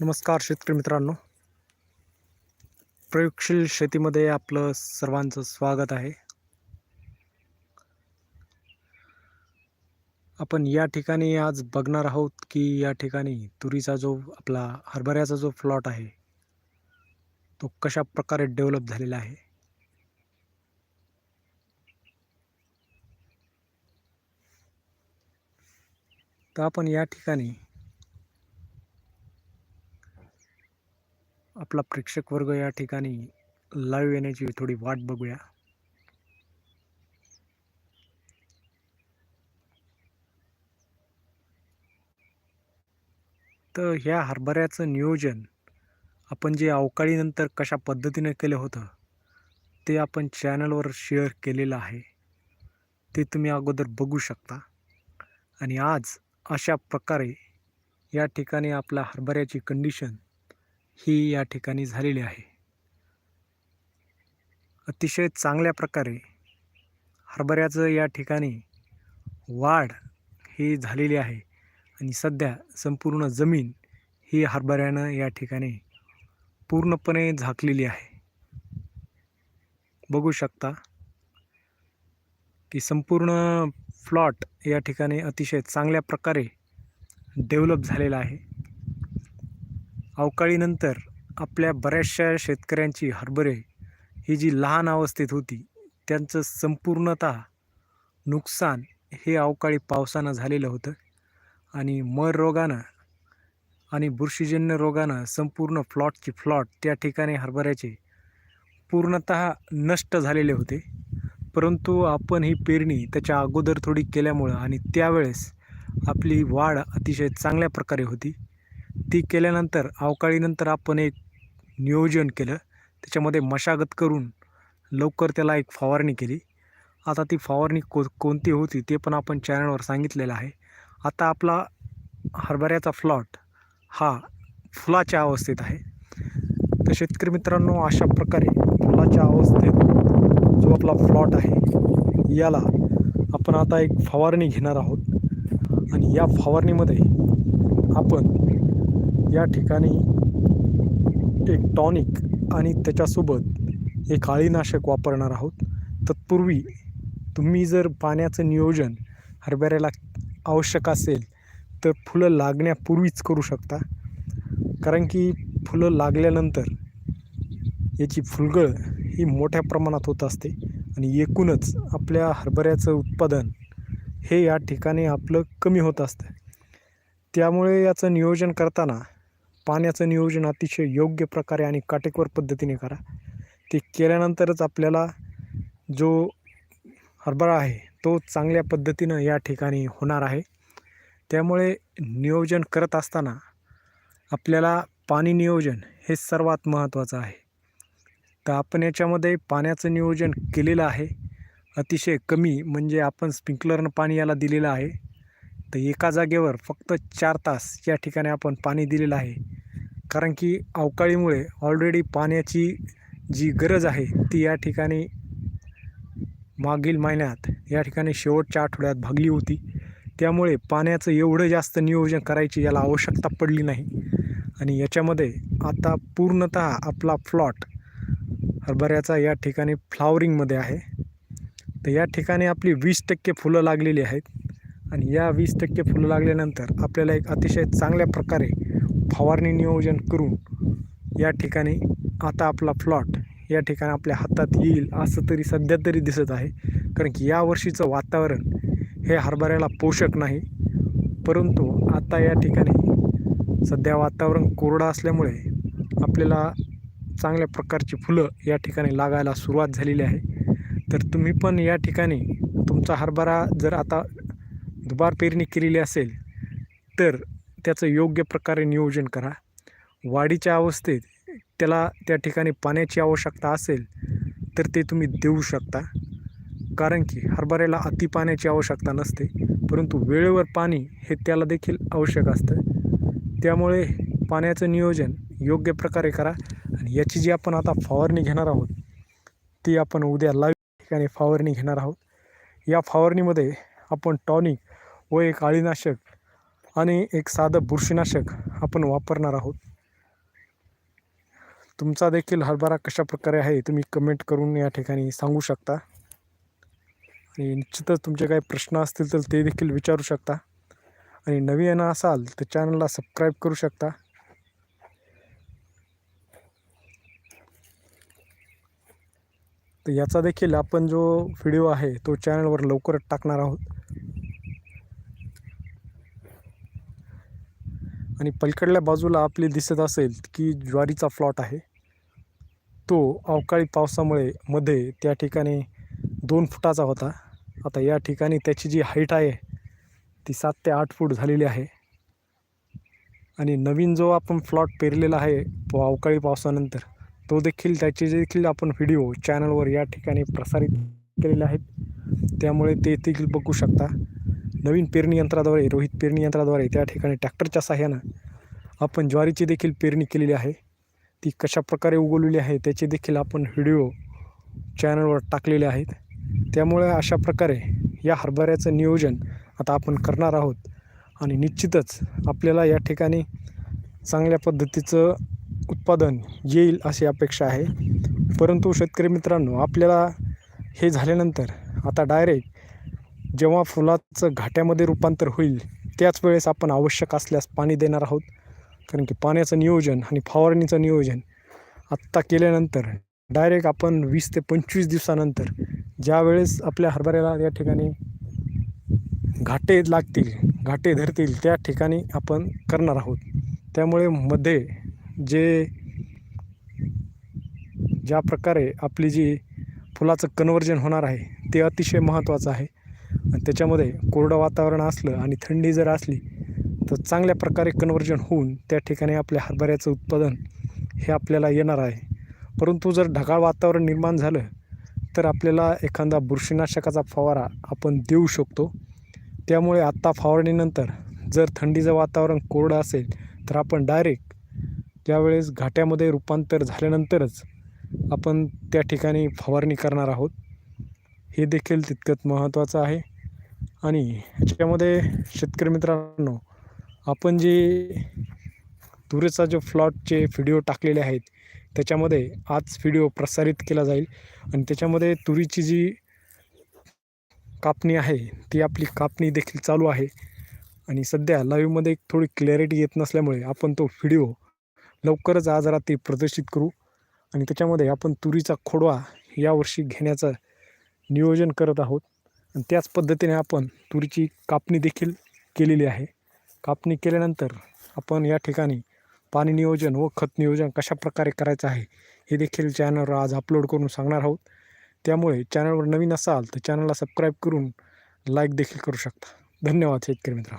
नमस्कार शेतकरी मित्रांनो. प्रयोगशील शेतीमध्ये आपलं सर्वांचं स्वागत आहे. आपण या ठिकाणी आज बघणार आहोत की या ठिकाणी तुरीचा जो आपला हरभऱ्याचा जो प्लॉट आहे तो कशा प्रकारे डेव्हलप झालेला आहे. तर आपण या ठिकाणी आपला प्रेक्षक वर्ग या ठिकाणी लाईव्ह येण्याची थोडी वाट बघूया. तर ह्या हरभऱ्याचं नियोजन आपण जे अवकाळीनंतर कशा पद्धतीने केलं होतं ते आपण चॅनलवर शेअर केलेलं आहे. ते तुम्ही अगोदर बघू शकता. आणि आज अशा प्रकारे या ठिकाणी आपल्या हरभऱ्याची कंडिशन ही या ठिकाणी झालेली आहे. अतिशय चांगल्या प्रकारे हरभऱ्याचं या ठिकाणी वाढ ही झालेली आहे आणि सध्या संपूर्ण जमीन ही हरभऱ्यानं या ठिकाणी पूर्णपणे झाकलेली आहे. बघू शकता की संपूर्ण प्लॉट या ठिकाणी अतिशय चांगल्या प्रकारे डेव्हलप झालेला आहे. अवकाळीनंतर आपल्या बऱ्याचशा शेतकऱ्यांची हरभरे ही जी लहान अवस्थेत होती त्यांचं संपूर्णतः नुकसान हे अवकाळी पावसानं झालेलं होतं. आणि मर रोगानं आणि बुरशीजन्य रोगानं संपूर्ण फ्लॉटची फ्लॉट त्या ठिकाणी हरभऱ्याचे पूर्णत नष्ट झालेले होते. परंतु आपण ही पेरणी त्याच्या अगोदर थोडी केल्यामुळं आणि त्यावेळेस आपली वाढ अतिशय चांगल्या प्रकारे होती. ती केल्यानंतर अवकाळीनंतर आपण एक नियोजन केलं. त्याच्यामध्ये मशागत करून लवकर त्याला एक फवारणी केली. आता ती फवारणी को कोणती होती ते पण आपण चॅनलवर सांगितलेलं आहे. आता आपला हरभऱ्याचा फ्लॉट हा फुलाच्या अवस्थेत आहे. तर शेतकरी मित्रांनो अशा प्रकारे फुलाच्या अवस्थेत जो आपला फ्लॉट आहे याला आपण आता एक फवारणी घेणार आहोत. आणि या फवारणीमध्ये आपण या ठिकाणी एक टॉनिक आणि त्याच्यासोबत एक काळीनाशक वापरणार आहोत. तत्पूर्वी तुम्ही जर पाण्याचं नियोजन हरभऱ्याला आवश्यक असेल तर फुलं लागण्यापूर्वीच करू शकता. कारण की फुलं लागल्यानंतर याची फुलगळ ही मोठ्या प्रमाणात होत असते आणि एकूणच आपल्या हरभऱ्याचं उत्पादन हे या ठिकाणी आपलं कमी होत असतं. त्यामुळे याचं नियोजन करताना पाण्याचं नियोजन अतिशय योग्य प्रकारे आणि काटेकोर पद्धतीने करा. ते केल्यानंतरच आपल्याला जो हरभरा आहे तो चांगल्या पद्धतीनं या ठिकाणी होणार आहे. त्यामुळे नियोजन करत असताना आपल्याला पाणी नियोजन हे सर्वात महत्त्वाचं आहे. तर आपण याच्यामध्ये पाण्याचं नियोजन केलेलं आहे. अतिशय कमी म्हणजे आपण स्प्रिंकलरनं पाणी याला दिलेलं आहे. तर एका जागेवर फक्त चार तास या ठिकाणी आपण पाणी दिलेलं आहे. कारण की अवकाळीमुळे ऑलरेडी पाण्याची जी गरज आहे ती या ठिकाणी मागील महिन्यात या ठिकाणी शेवटच्या आठवड्यात भागली होती. त्यामुळे पाण्याचं एवढं जास्त नियोजन करायची याला आवश्यकता पडली नाही. आणि याच्यामध्ये आता पूर्णतः आपला फ्लॉट हरभऱ्याचा या ठिकाणी फ्लावरिंगमध्ये आहे. तर या ठिकाणी आपली वीस टक्के फुलं लागलेली आहेत. आणि या वीस टक्के फुलं लागल्यानंतर आपल्याला एक अतिशय चांगल्या प्रकारे फवारणी नियोजन करून या ठिकाणी आता आपला प्लॉट या ठिकाणी आपल्या हातात येईल असं तरी सध्या तरी दिसत आहे. कारण की या वर्षीचं वातावरण हे हरभऱ्याला पोषक नाही. परंतु आता या ठिकाणी सध्या वातावरण कोरडं असल्यामुळे आपल्याला चांगल्या प्रकारची फुलं या ठिकाणी लागायला सुरुवात झालेली आहे. तर तुम्ही पण या ठिकाणी तुमचा हरभरा जर आता दुबार पेरणी केलेली असेल तर त्याचं योग्य प्रकारे नियोजन करा. वाढीच्या अवस्थेत त्याला त्या ठिकाणी पाण्याची आवश्यकता असेल तर ते तुम्ही देऊ शकता. कारण की हरभऱ्याला अति पाण्याची आवश्यकता नसते परंतु वेळेवर पाणी हे त्याला देखील आवश्यक असतं. त्यामुळे पाण्याचं नियोजन योग्य प्रकारे करा आणि याची जी आपण आता फवारणी घेणार आहोत ती आपण उद्या लाईव्ह ठिकाणी फवारणी घेणार आहोत. या फवारणीमध्ये आपण टॉनिक व एक अळीनाशक आणि एक साधं बुरशीनाशक आपण वापरणार आहोत. तुमचा देखील हरभरा कशा प्रकारे आहे तुम्ही कमेंट करून या ठिकाणी सांगू शकता. आणि निश्चितच तुमचे काही प्रश्न असतील तर ते देखील विचारू शकता. आणि नवीन असाल तर चॅनलला सबस्क्राईब करू शकता. तर याचा देखील आपण जो व्हिडिओ आहे तो चॅनलवर लवकरच टाकणार आहोत. आणि पलकडल्या बाजूला आपली दिसत असेल की ज्वारीचा प्लॉट आहे. तो अवकाळी पावसामुळे मध्ये त्या ठिकाणी दोन फुटाचा होता. आता या ठिकाणी त्याची जी हाईट आहे ती सात ते आठ फूट झालेली आहे. आणि नवीन जो आपण प्लॉट पेरलेला आहे प अवकाळी पावसानंतर तो देखील त्याचे देखील आपण व्हिडिओ चॅनलवर या ठिकाणी प्रसारित केलेले आहेत त्यामुळे ते देखील बघू शकता. नवीन पेरणी यंत्राद्वारे रोहित पेरणी यंत्राद्वारे त्या ठिकाणी ट्रॅक्टरच्या सहाय्यानं आपण ज्वारीची देखील पेरणी केलेली आहे. ती कशा प्रकारे उगवलेली आहे त्याचे देखील आपण व्हिडिओ चॅनलवर टाकलेले आहेत. त्यामुळे अशा प्रकारे या हरभऱ्याचं नियोजन आता आपण करणार आहोत. आणि निश्चितच आपल्याला या ठिकाणी चांगल्या पद्धतीचं उत्पादन येईल अशी अपेक्षा आहे. परंतु शेतकरी मित्रांनो आपल्याला हे झाल्यानंतर आता डायरेक्ट जेव्हा फुलाचं घाट्यामध्ये रूपांतर होईल त्याच वेळेस आपण आवश्यक असल्यास पाणी देणार आहोत. कारण की पाण्याचं नियोजन आणि फवारणीचं नियोजन आत्ता केल्यानंतर डायरेक्ट आपण वीस ते पंचवीस दिवसानंतर ज्यावेळेस आपल्या हरभऱ्याला या ठिकाणी घाटे लागतील घाटे धरतील त्या ठिकाणी आपण करणार आहोत. त्यामुळे मध्ये जे ज्या प्रकारे आपली जी फुलाचं कन्वर्जन होणार आहे ते अतिशय महत्त्वाचं आहे. आणि त्याच्यामध्ये कोरडं वातावरण असलं आणि थंडी जर असली तर चांगल्या प्रकारे कन्वर्जन होऊन त्या ठिकाणी आपल्या हरभऱ्याचं उत्पादन हे आपल्याला येणार आहे. परंतु जर ढगाळ वातावरण निर्माण झालं तर आपल्याला एखादा बुरशीनाशकाचा फवारा आपण देऊ शकतो. त्यामुळे आत्ता फवारणीनंतर जर थंडीचं वातावरण कोरडं असेल तर आपण डायरेक्ट त्यावेळेस घाट्यामध्ये रूपांतर झाल्यानंतरच आपण त्या ठिकाणी फवारणी करणार आहोत. हे देखील तितकंच महत्त्वाचं आहे. आणि याच्यामध्ये शेतकरी मित्रांनो आपण जे तुरीचा जो फ्लॉटचे व्हिडिओ टाकलेले आहेत त्याच्यामध्ये आज व्हिडिओ प्रसारित केला जाईल. आणि त्याच्यामध्ये तुरीची जी कापणी आहे ती आपली कापणी देखील चालू आहे. आणि सध्या लाईव्हमध्ये थोडी क्लॅरिटी येत नसल्यामुळे आपण तो व्हिडिओ लवकरच आज रात्री प्रदर्शित करू. आणि त्याच्यामध्ये आपण तुरीचा खोडवा यावर्षी घेण्याचं नियोजन करत आहोत. आणि त्याच पद्धतीने आपण तुरीची कापणी देखील केलेली आहे. कापणी केल्यानंतर आपण या ठिकाणी पाणी नियोजन व खत नियोजन कशा प्रकारे करायचं आहे हे देखील चॅनलवर आज अपलोड करून सांगणार आहोत. त्यामुळे चॅनलवर नवीन असाल तर चॅनलला सबस्क्राईब करून लाईक देखील करू शकता. धन्यवाद शेतकरी मित्र